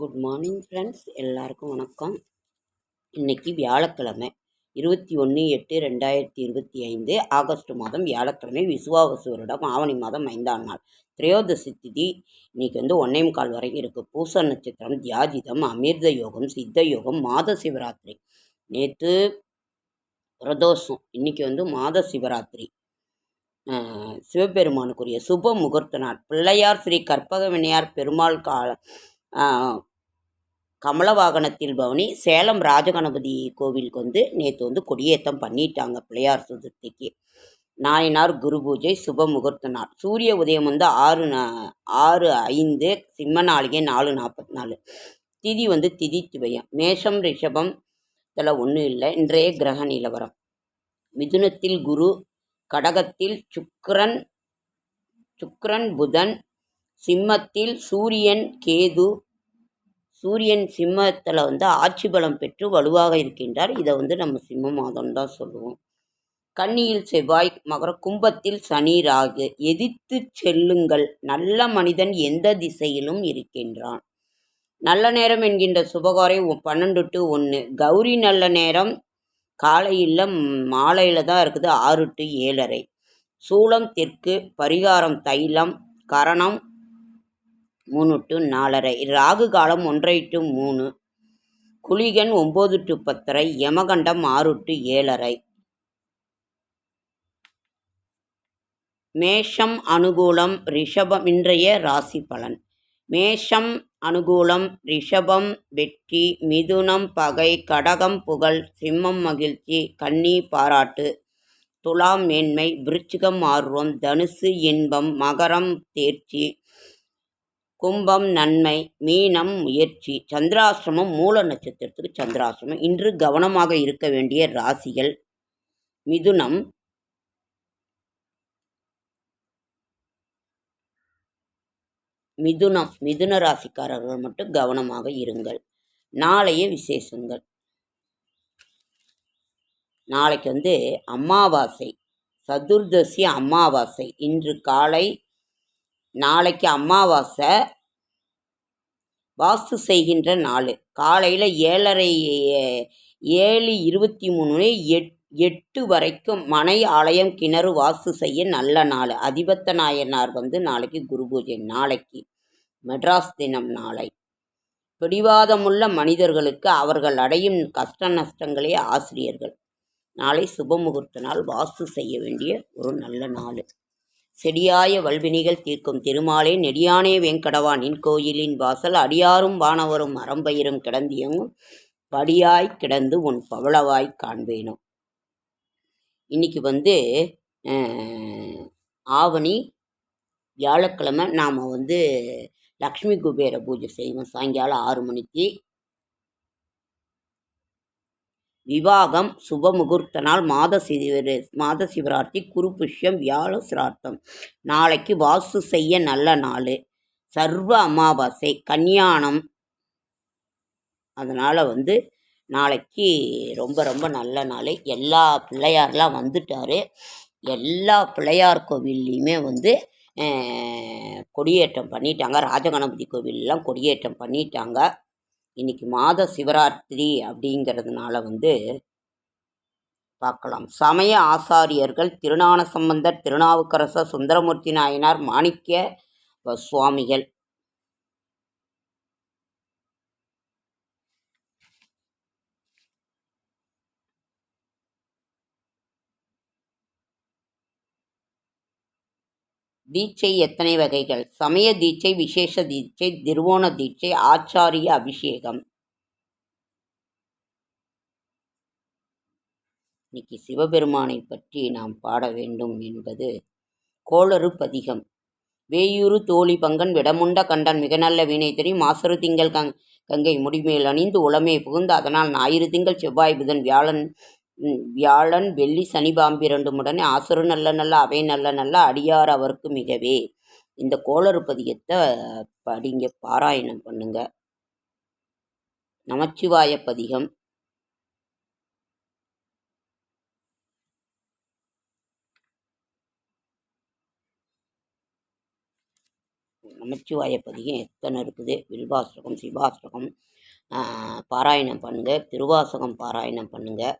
Good morning friends எல்லாருக்கும் வணக்கம். இன்னைக்கு வியாழக்கிழமை இருபத்தி ஒன்று எட்டு ரெண்டாயிரத்தி இருபத்தி ஐந்து ஆகஸ்ட் மாதம் வியாழக்கிழமை விசுவாவசு வருடம் ஆவணி மாதம் ஐந்தாம் நாள். திரையோதசி திதி இன்னைக்கு வந்து ஒன்னே முக்கால் வரைக்கும் இருக்குது பூச நட்சத்திரம் தியாஜிதம் அமிர்த யோகம் சித்த யோகம் மாத சிவராத்திரி. நேற்று பிரதோஷம் இன்னைக்கு வந்து மாத சிவராத்திரி. சிவபெருமானுக்குரிய சுப முகூர்த்த நாள். பிள்ளையார் ஸ்ரீ கற்பக வினையார் பெருமாள் கால கமலவாகனத்தில் கமல வாகனத்தில் பவனி சேலம் ராஜகணபதி கோவிலுக்கு வந்து நேற்று வந்து கொடியேற்றம் பண்ணிட்டாங்க பிள்ளையார் சதுர்த்திக்கு. நாயனார் குரு பூஜை சுப முகூர்த்த நாள். சூரிய உதயம் வந்து ஆறு நா- ஆறு ஐந்து சிம்ம நாளிகை நாலு நாற்பத்தி நாலு திதி வந்து திதி துவயம். மேஷம் ரிஷபம் இதில் ஒன்றும் இல்லை. இன்றைய கிரக நிலவரம். மிதுனத்தில் குரு கடகத்தில் சுக்கரன் சுக்கரன் புதன் சிம்மத்தில் சூரியன் கேது சூரியன் சிம்மத்தில் வந்து ஆட்சி பலம் பெற்று வலுவாக இருக்கின்றார். இதை வந்து நம்ம சிம்ம மாதம் தான் சொல்லுவோம். கன்னியில் செவ்வாய் மகர கும்பத்தில் சனி ராகு. எதிர்த்து செல்லுங்கள். நல்ல மனிதன் எந்த திசையிலும் இருக்கின்றான். நல்ல நேரம் என்கின்ற சுபகாரை பன்னெண்டு டு ஒன்று கௌரி நல்ல நேரம் காலையில் மாலையில் தான் இருக்குது. ஆறு டு ஏழரை. சூளம் தெற்கு பரிகாரம் தைலம் கரணம் மூணு டு நாலரை. ராகு காலம் ஒன்றை டு மூணு. குளிகன் ஒம்பது டு பத்தரை. யமகண்டம் ஆறு டு ஏழரை. மேஷம் அனுகூலம் ரிஷபம் இன்றைய ராசி பலன். மேஷம் அனுகூலம் ரிஷபம் வெற்றி மிதுனம் பகை கடகம் புகழ் சிம்மம் மகிழ்ச்சி கன்னி பாராட்டு. துலாம் மேன்மை விருச்சிகம் ஆர்வம் தனுசு இன்பம் மகரம் தேர்ச்சி கும்பம் நன்மை மீனம் முயற்சி சந்திராசிரமம் மூல நட்சத்திரத்துக்கு சந்திராசிரமம். இன்று கவனமாக இருக்க வேண்டிய ராசிகள் மிதுனம் மிதுனம் மிதுன ராசிக்காரர்கள் மட்டும் கவனமாக இருங்கள். நாளைய விசேஷங்கள். நாளைக்கு வந்து அமாவாசை சதுர்தசி அமாவாசை. இன்று காலை நாளைக்கு அமாவாசை வாஸ்து செய்கின்ற நாள். காலையில் ஏழரை ஏழு இருபத்தி மூணு எட் எட்டு வரைக்கும் மனை ஆலயம் கிணறு வாஸ்து செய்ய நல்ல நாள். அதிபத்த நாயனார் வந்து நாளைக்கு குரு பூஜை நாளைக்கு மெட்ராஸ் தினம் நாளை. பிடிவாதமுள்ள மனிதர்களுக்கு அவர்கள் அடையும் கஷ்ட நஷ்டங்களே ஆசிரியர்கள். நாளை சுபமுகூர்த்த நாள். வாஸ்து செய்ய வேண்டிய ஒரு நல்ல நாள். செடியாய வல்வினிகள் தீர்க்கும் திருமாலே நெடியானே வெங்கடவானின் கோயிலின் வாசல். அடியாரும் வானவரும் அறம்பயிரும் கிடந்தியங்கும் படியாய் கிடந்து உன் பவளவாய் காண்பேனோ. இன்னைக்கு வந்து ஆவணி வியாழக்கிழமை நாம் வந்து லக்ஷ்மி குபேர பூஜை செய்வோம். சாயங்காலம் ஆறு மணிக்கு. விவாகம் சுப முகூர்த்த நாள் மாத சிவ மாத சிவராத்திரி குருபுஷ்யம் வியாழ சிரார்த்தம் நாளைக்கு வாசு செய்ய நல்ல நாள். சர்வ அமாவாசை கல்யாணம் அதனால் வந்து நாளைக்கு ரொம்ப ரொம்ப நல்ல நாள். எல்லா பிள்ளையார்லாம் வந்துட்டார். எல்லா பிள்ளையார் கோவில்லையுமே வந்து கொடியேற்றம் பண்ணிட்டாங்க. ராஜகணபதி கோவிலெலாம் கொடியேற்றம் பண்ணிட்டாங்க. இன்னைக்கு மாத சிவராத்திரி அப்படிங்கிறதுனால வந்து பார்க்கலாம். சமய ஆசாரியர்கள் திருஞான சம்பந்தர் திருநாவுக்கரசர் சுந்தரமூர்த்தி நாயனார் மாணிக்க சுவாமிகள் தீட்சை எத்தனை வகைகள்? சமய தீட்சை விசேஷ தீட்சை திருவோண தீட்சை ஆச்சாரிய அபிஷேகம். இன்னைக்கு சிவபெருமானை பற்றி நாம் பாட வேண்டும் என்பது கோளறு பதிகம் வேயூரு தோழி பங்கன் விடமுண்ட கண்டன் மிக நல்ல வீணை தெரியும் மாசரு திங்கள் கங் கங்கை முடிமேல் அணிந்து உளமே புகுந்து அதனால் ஞாயிறு திங்கள் செவ்வாய் புதன் வியாழன் வியாழன் வெள்ளி சனி பாம்பிரண்டு உடனே ஆசுரு நல்ல நல்ல அவை நல்ல நல்ல அடியார் அவருக்கு மிகவே. இந்த கோளறு பதிகத்தை படிங்க பாராயணம் பண்ணுங்க. நமச்சிவாய பதிகம். நமச்சிவாய பதிகம் எத்தனை இருக்குது? வில்வாசகம் சிவாசகம் பாராயணம் பண்ணுங்கள் திருவாசகம் பாராயணம் பண்ணுங்கள்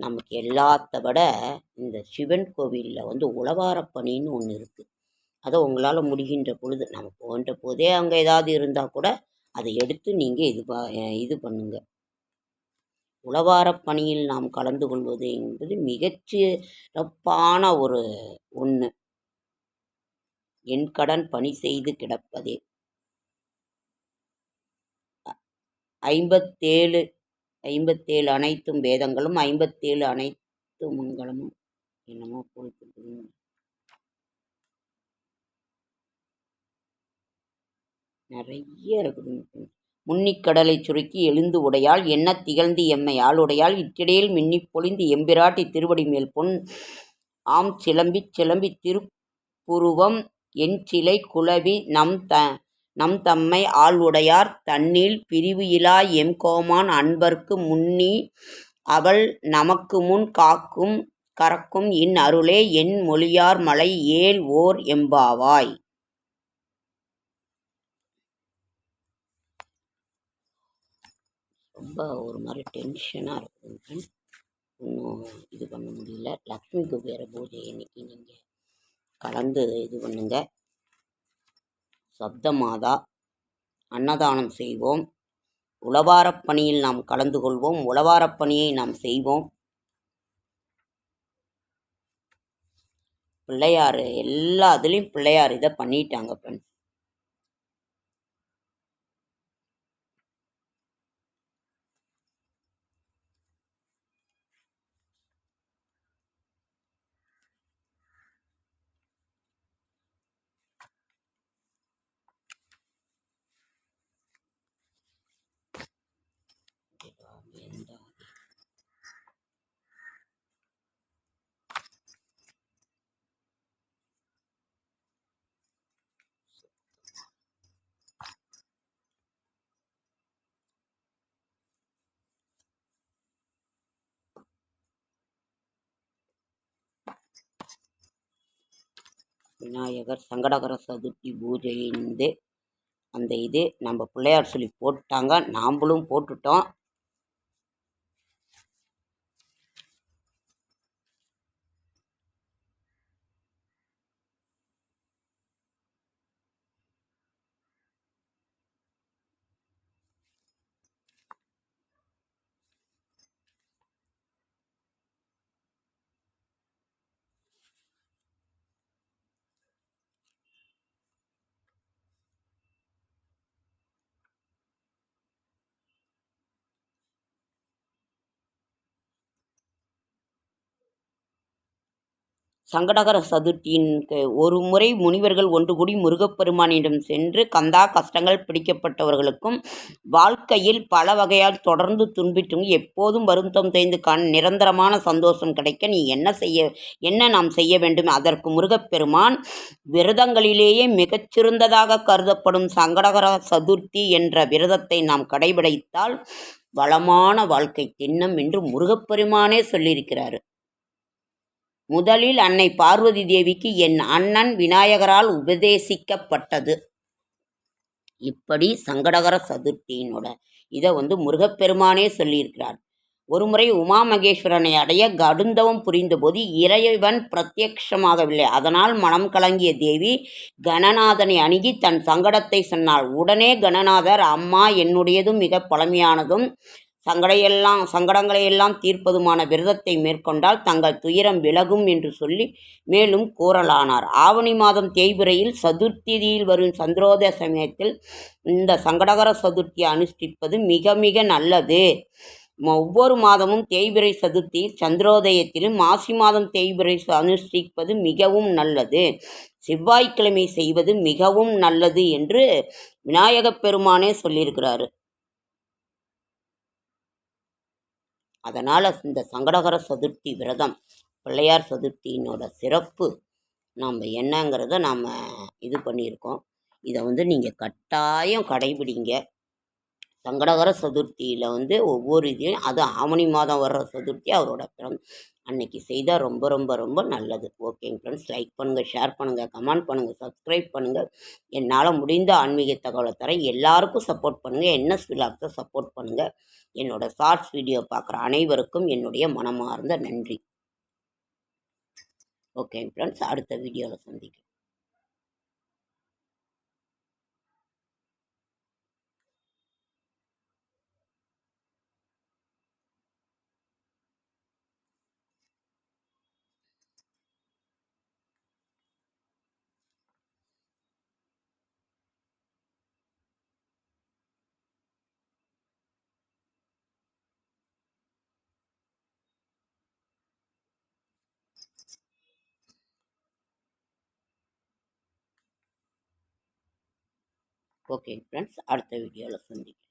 நமக்கு எல்லாத்த விட இந்த சிவன் கோவிலில் வந்து உழவார பணின்னு ஒன்று இருக்குது அதை உங்களால் முடிகின்ற பொழுது நம்ம போன்ற போதே அங்கே ஏதாவது இருந்தால் கூட அதை எடுத்து நீங்கள் இது ப இது பண்ணுங்கள் உழவாரப் பணியில் நாம் கலந்து கொள்வது என்பது மிகச்சிறப்பான ஒரு ஒன்று என் கடன் பணி செய்து கிடப்பதே. ஐம்பத்தேழு ஐம்பத்தேழு அனைத்தும் வேதங்களும் ஐம்பத்தேழு அனைத்து மங்களமும் என்னமோ போய்கிட்டு நிறைய இருக்குது. முன்னிக்கடலை சுருக்கி எழுந்து உடையால் என்ன திகழ்ந்து எம்மை ஆளுடையால் இற்றிடையில் மின்னி பொழிந்து எம்பிராட்டி திருவடி மேல் பொன் ஆம் சிலம்பிச் சிலம்பி திருப்புருவம் என் சிலை குலவி நம் த நம் தம்மை ஆளுடையார் தன்னில் பிரிவு இலா எம் கோமான் அன்பர்க்கு முன்னி அவள் நமக்கு முன் காக்கும் கறக்கும் இன் அருளே என் மொழியார் மலை ஏல் ஓர் எம்பாவாய். ரொம்ப ஒரு மாதிரி டென்ஷனாக இருக்கும் இன்னும் இது பண்ண முடியல. லக்ஷ்மி குபேர பூஜை இன்னைக்கு நீங்கள் கலந்து இது பண்ணுங்கள் சப்தமாதா அன்னதானம் செய்வோம். உழவாரப் பணியில் நாம் கலந்து கொள்வோம். உளவாரப் பணியை நாம் செய்வோம். பிள்ளையார் எல்லா இதுலேயும் பிள்ளையார் இதை பண்ணிட்டாங்க ஃப்ரெண்ட்ஸ் விநாயகர் சங்கடகர சதுர்த்தி பூஜைந்து அந்த இது நம்ம பிள்ளையார் சொல்லி போட்டாங்க நாம்பளும் போட்டுட்டோம். சங்கடகர சதுர்த்தியின் ஒரு முறை முனிவர்கள் ஒன்று கூடி முருகப்பெருமானிடம் சென்று கந்தா கஷ்டங்கள் பிடிக்கப்பட்டவர்களுக்கும் வாழ்க்கையில் பல வகையால் தொடர்ந்து துன்பிட்டும் எப்போதும் வருத்தம் தேய்ந்து கண் நிரந்தரமான சந்தோஷம் கிடைக்க நீ என்ன செய்ய என்ன நாம் செய்ய வேண்டும்? அதற்கு முருகப்பெருமான் விரதங்களிலேயே மிகச்சிறந்ததாக கருதப்படும் சங்கடகர சதுர்த்தி என்ற விரதத்தை நாம் கடைபிடித்தால் வளமான வாழ்க்கை திண்ணம் என்று முருகப்பெருமானே சொல்லியிருக்கிறார். முதலில் அன்னை பார்வதி தேவிக்கு என் அண்ணன் விநாயகரால் உபதேசிக்கப்பட்டது. இப்படி சங்கடகர சதுர்த்தியினோட இதை வந்து முருகப்பெருமானே சொல்லியிருக்கிறார். ஒருமுறை உமா மகேஸ்வரனை அடைய கடுந்தவம் புரிந்தபோது இறைவன் பிரத்யக்ஷமாகவில்லை அதனால் மனம் கலங்கிய தேவி கணநாதனை அணுகி தன் சங்கடத்தை சொன்னாள். உடனே கணநாதர் அம்மா என்னுடையதும் மிக பழமையானதும் சங்கடையெல்லாம் சங்கடங்களையெல்லாம் தீர்ப்பதுமான விரதத்தை மேற்கொண்டால் தங்கள் துயரம் விலகும் என்று சொல்லி மேலும் கூறலானார். ஆவணி மாதம் தேய்பிரையில் சதுர்த்தியில் வரும் சந்திரோத சமயத்தில் இந்த சங்கடகர சதுர்த்தியை அனுஷ்டிப்பது மிக மிக நல்லது. ஒவ்வொரு மாதமும் தேய்பிரை சதுர்த்தி சந்திரோதயத்திலும் மாசி மாதம் தேய்பிரை அனுஷ்டிப்பது மிகவும் நல்லது. செவ்வாய்க்கிழமை செய்வது மிகவும் நல்லது என்று விநாயகப் பெருமானே சொல்லியிருக்கிறாரு. அதனால் இந்த சங்கடகர சதுர்த்தி விரதம் பிள்ளையார் சதுர்த்தியினோட சிறப்பு நாம் என்னங்கிறத நாம் இது பண்ணியிருக்கோம். இதை வந்து நீங்கள் கட்டாயம் கடைபிடிங்க. சங்கடகர சதுர்த்தியில் வந்து ஒவ்வொரு இதையும் அது ஆவணி மாதம் வர்ற சதுர்த்தி அவரோட பிறந்த அன்னைக்கு செய்தால் ரொம்ப ரொம்ப ரொம்ப நல்லது. ஓகேங்க ஃப்ரெண்ட்ஸ் லைக் பண்ணுங்கள் ஷேர் பண்ணுங்கள் கமெண்ட் பண்ணுங்கள் சப்ஸ்கிரைப் பண்ணுங்கள் என்னால் முடிந்த ஆன்மீக தகவலை தரேன் எல்லாருக்கும் சப்போர்ட் பண்ணுங்கள் என்எஸ் விழாக்ஸை சப்போர்ட் பண்ணுங்கள் என்னோடய ஷார்ட்ஸ் வீடியோ பார்க்குற அனைவருக்கும் என்னுடைய மனமார்ந்த நன்றி. ஓகே ஃப்ரெண்ட்ஸ் அடுத்த வீடியோவில் சந்திக்கிறேன் ஓகே ஃப்ரெண்ட்ஸ் அடுத்த வீடியோவில் சந்திக்கிறேன்